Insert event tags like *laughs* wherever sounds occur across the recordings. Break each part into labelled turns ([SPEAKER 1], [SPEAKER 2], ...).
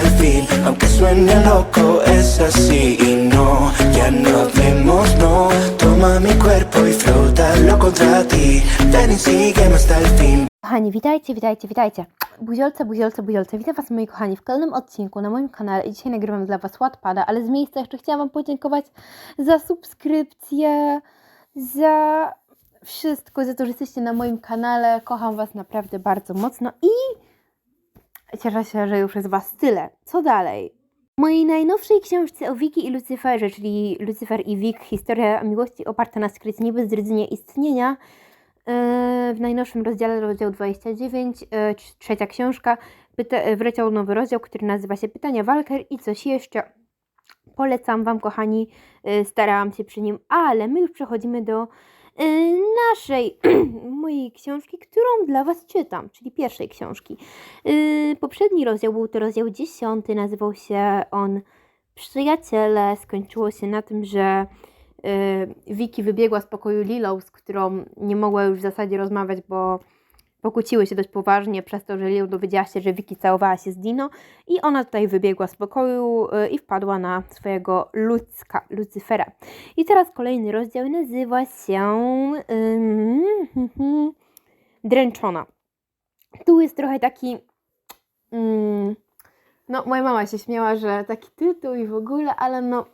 [SPEAKER 1] el fin. Aunque suene loco, es así y no, ya no no. Toma mi cuerpo y contra ti. Ven y sígueme hasta el fin.
[SPEAKER 2] Kochani, witajcie, witajcie, witajcie. Buziolce, buziolce, buziolce. Witam Was moi kochani w kolejnym odcinku na moim kanale i dzisiaj nagrywam dla Was Wattpada, ale z miejsca jeszcze chciałam Wam podziękować za subskrypcję, za wszystko, za to, że jesteście na moim kanale. Kocham Was naprawdę bardzo mocno i cieszę się, że już jest Was tyle. Co dalej? W mojej najnowszej książce o Wiki i Lucyferze, czyli Lucyfer i Wik, historia miłości oparta na skrycie niby zdradzenie istnienia, Yy, w najnowszym rozdziale, rozdział 29, yy, trz- trzecia książka, pyta, yy, wleciał nowy rozdział, który nazywa się Pytania Walker i coś jeszcze. Polecam Wam, kochani, starałam się przy nim, ale my już przechodzimy do naszej, *clears throat* mojej książki, którą dla Was czytam, czyli pierwszej książki. Yy, poprzedni rozdział był to rozdział 10, nazywał się on Przyjaciele. Skończyło się na tym, że y, Vicky wybiegła z pokoju Lilą, z którą nie mogła już w zasadzie rozmawiać, bo pokłóciły się dość poważnie przez to, że Lilo dowiedziała się, że Vicky całowała się z Dino i ona tutaj wybiegła z pokoju y, i wpadła na swojego ludzka, Lucyfera. I teraz kolejny rozdział nazywa się Dręczona. Tu jest trochę taki no moja mama się śmiała, że taki tytuł i w ogóle, ale no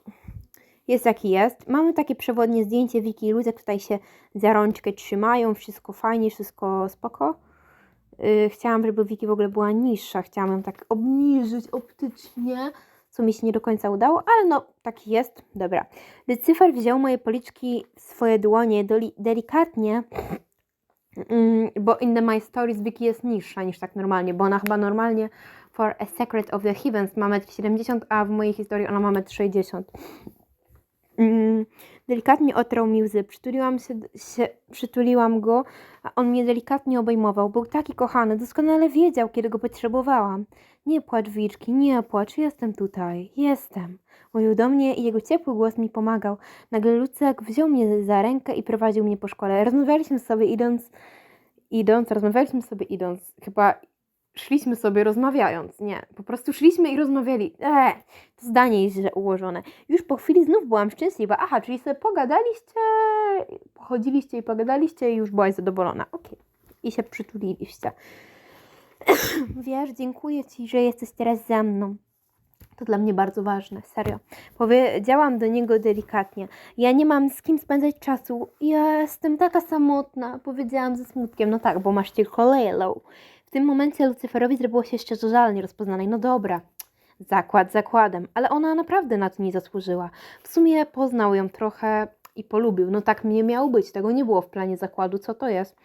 [SPEAKER 2] jest jaki jest. Mamy takie przewodnie zdjęcie Wiki i Luzek tutaj się za rączkę trzymają, wszystko fajnie, wszystko spoko. Yy, chciałam, żeby Wiki w ogóle była niższa, chciałam ją tak obniżyć optycznie, co mi się nie do końca udało, ale no taki jest. Dobra. Lucyfer wziął moje policzki w swoje dłonie delikatnie, mm, bo in the My Stories Wiki jest niższa niż tak normalnie, bo ona chyba normalnie for a Secret of the Heavens ma 1,70 m, a w mojej historii ona ma 1,60 m. Mm, delikatnie otrął mi łzy, przytuliłam, się, się, przytuliłam go, a on mnie delikatnie obejmował. Był taki kochany, doskonale wiedział, kiedy go potrzebowałam. Nie płacz, Wilczki, nie płacz, jestem tutaj, jestem. Mówił do mnie i jego ciepły głos mi pomagał. Nagle Lucek wziął mnie za rękę i prowadził mnie po szkole. Rozmawialiśmy sobie idąc, idąc, rozmawialiśmy sobie idąc. Chyba szliśmy sobie rozmawiając. Nie, po prostu szliśmy i rozmawiali. Eee, to zdanie jest źle ułożone. Już po chwili znów byłam szczęśliwa. Aha, czyli sobie pogadaliście, pochodziliście i pogadaliście i już byłaś zadowolona. Okej. I się przytuliliście. *clears throat* Wiesz, dziękuję Ci, że jesteś teraz ze mną. To dla mnie bardzo ważne, serio. Powiedziałam do niego delikatnie. Ja nie mam z kim spędzać czasu. Ja jestem taka samotna, powiedziałam ze smutkiem. No tak, bo masz tylko Lelo. W tym momencie Lucyferowi zrobiło się szczerze żal nierozpoznanej. No dobra, zakład zakładem, ale ona naprawdę na to nie zasłużyła. W sumie poznał ją trochę i polubił. No tak nie miało być, tego nie było w planie zakładu, co to jest.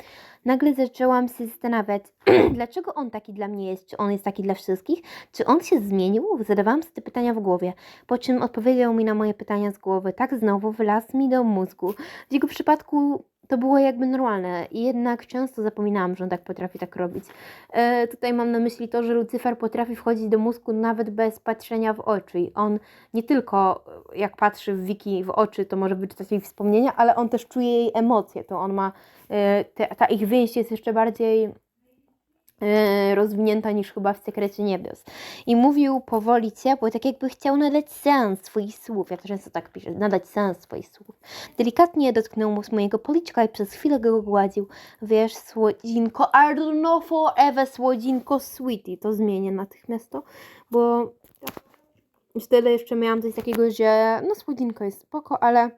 [SPEAKER 2] Nagle zaczęłam się zastanawiać, *clears throat* dlaczego on taki dla mnie jest, czy on jest taki dla wszystkich, czy on się zmienił? Zadawałam sobie te pytania w głowie, po czym odpowiedział mi na moje pytania z głowy. Tak znowu wylazł mi do mózgu. W jego przypadku to było jakby normalne jednak często zapominałam, że on tak potrafi tak robić. E, tutaj mam na myśli to, że Lucyfer potrafi wchodzić do mózgu nawet bez patrzenia w oczy. I on nie tylko e, jak patrzy w Wiki w oczy, to może wyczytać jej wspomnienia, ale on też czuje jej emocje. To on ma, e, te, ta ich więź jest jeszcze bardziej rozwinięta niż chyba w Sekrecie Niebios. I mówił powoli ciepło, tak jakby chciał nadać sens swoich słów. Ja to często tak piszę, nadać sens swoich słów. Delikatnie dotknął mu mojego policzka i przez chwilę go gładził. Wiesz, słodzinko, I don't know forever, słodzinko, sweetie. To zmienię natychmiast to, bo wtedy jeszcze miałam coś takiego, że no słodzinko jest spoko, ale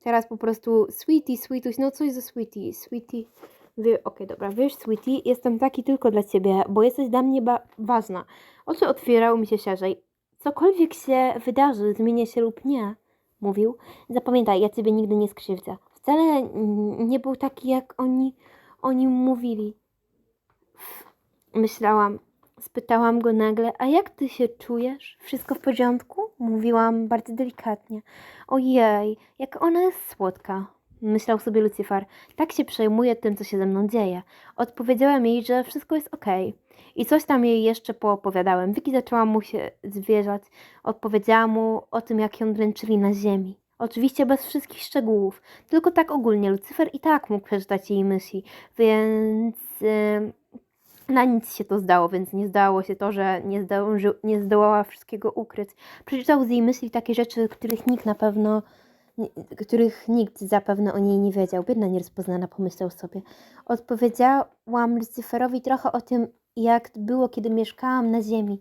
[SPEAKER 2] teraz po prostu sweetie, sweetuś, no coś ze sweetie, sweetie. Wie, okej, dobra, wiesz, sweetie, jestem taki tylko dla ciebie, bo jesteś dla mnie ważna. Oczy otwierały mi się szerzej. Cokolwiek się wydarzy, zmienię się lub nie, mówił. Zapamiętaj, ja ciebie nigdy nie skrzywdzę. Wcale nie był taki, jak oni o nim mówili. Myślałam, spytałam go nagle, a jak ty się czujesz? Wszystko w porządku? Mówiłam bardzo delikatnie. Ojej, jak ona jest słodka. Myślał sobie Lucyfer. Tak się przejmuje tym, co się ze mną dzieje. Odpowiedziałem jej, że wszystko jest okej. I coś tam jej jeszcze poopowiadałem. Wiki zaczęła mu się zwierzać. Odpowiedziałam mu o tym, jak ją dręczyli na ziemi. Oczywiście bez wszystkich szczegółów, tylko tak ogólnie. Lucyfer i tak mógł przeczytać jej myśli, więc... Yy, na nic się to zdało, więc nie zdało się to, że nie, zdąży, nie zdołała wszystkiego ukryć. Przeczytał z jej myśli takie rzeczy, których nikt na pewno, których nikt zapewne o niej nie wiedział. Biedna nierozpoznana, pomyślał sobie. Odpowiedziałam Lucyferowi trochę o tym, jak było, kiedy mieszkałam na ziemi.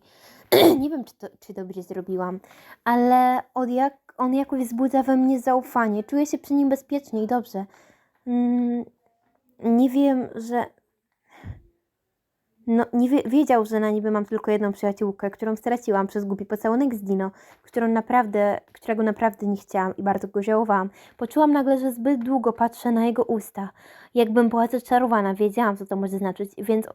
[SPEAKER 2] *clears throat* nie wiem, czy, to, czy dobrze zrobiłam, ale od jak, on jakoś wzbudza we mnie zaufanie. Czuję się przy nim bezpiecznie i dobrze. Mm, nie wiem, że no, nie wie, wiedział, że na niby mam tylko jedną przyjaciółkę, którą straciłam przez głupi pocałunek z Dino, którą naprawdę, którego naprawdę nie chciałam i bardzo go żałowałam. Poczułam nagle, że zbyt długo patrzę na jego usta. Jakbym była zaczarowana, wiedziałam, co to może znaczyć, więc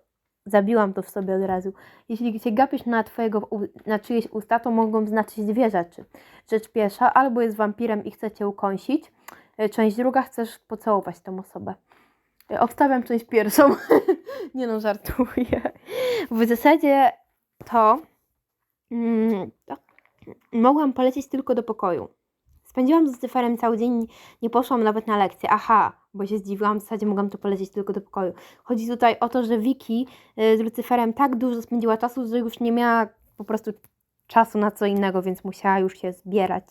[SPEAKER 2] zabiłam to w sobie od razu. Jeśli się gapisz na, twojego, na czyjeś usta, to mogą znaczyć dwie rzeczy. Rzecz pierwsza, albo jest wampirem i chce cię ukąsić, e, część druga, chcesz pocałować tą osobę. Obstawiam część pierwszą. *laughs* Nie no, żartuję. W zasadzie to, mm, to mogłam polecieć tylko do pokoju. Spędziłam z Lucyferem cały dzień, nie poszłam nawet na lekcję. Aha, bo się zdziwiłam, w zasadzie mogłam to polecieć tylko do pokoju. Chodzi tutaj o to, że Vicky y, z Lucyferem tak dużo spędziła czasu, że już nie miała po prostu czasu na co innego, więc musiała już się zbierać.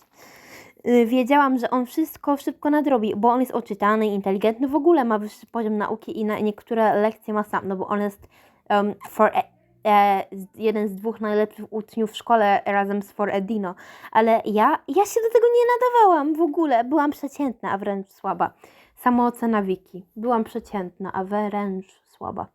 [SPEAKER 2] Y, Wiedziałam, że on wszystko szybko nadrobi, bo on jest oczytany, inteligentny, w ogóle ma wyższy poziom nauki i na niektóre lekcje ma sam, no bo on jest um, for e, e, jeden z dwóch najlepszych uczniów w szkole razem z For Edino. Ale ja, ja się do tego nie nadawałam w ogóle. Byłam przeciętna, a wręcz słaba. Samoocena Wiki. Byłam przeciętna, a wręcz słaba.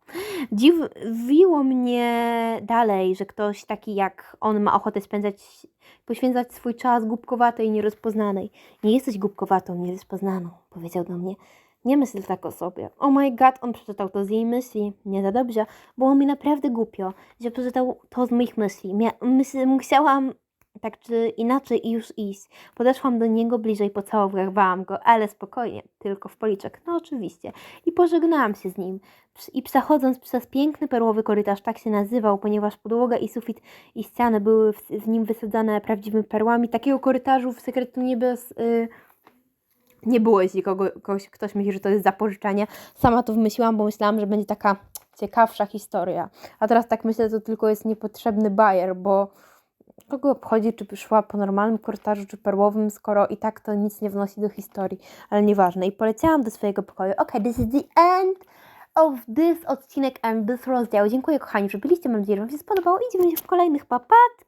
[SPEAKER 2] Dziwiło mnie dalej, że ktoś taki jak on ma ochotę spędzać, poświęcać swój czas głupkowatej i nierozpoznanej. Nie jesteś głupkowatą, nierozpoznaną, powiedział do mnie. Nie myśl tak o sobie. Oh my god, on przeczytał to z jej myśli. Nie za dobrze. Było mi naprawdę głupio, że przeczytał to z moich myśli. Mia- myśl, musiałam tak czy inaczej już iść. Podeszłam do niego bliżej, pocałowałam go, ale spokojnie, tylko w policzek. No oczywiście. I pożegnałam się z nim. I przechodząc przez piękny perłowy korytarz, tak się nazywał, ponieważ podłoga i sufit i ściany były w, w nim wysadzane prawdziwymi perłami, takiego korytarzu w Sekretu Niebios... Y- nie było, jeśli kogo, kogoś, ktoś myśli, że to jest zapożyczenie. Sama to wymyśliłam, bo myślałam, że będzie taka ciekawsza historia. A teraz tak myślę, że to tylko jest niepotrzebny bajer, bo kogo obchodzi, czy szła po normalnym korytarzu, czy perłowym, skoro i tak to nic nie wnosi do historii. Ale nieważne. I poleciałam do swojego pokoju. Ok, this is the end of this odcinek and this rozdział. Dziękuję kochani, że byliście. Mam nadzieję, że Wam się spodobało. Idziemy się w kolejnych papatki.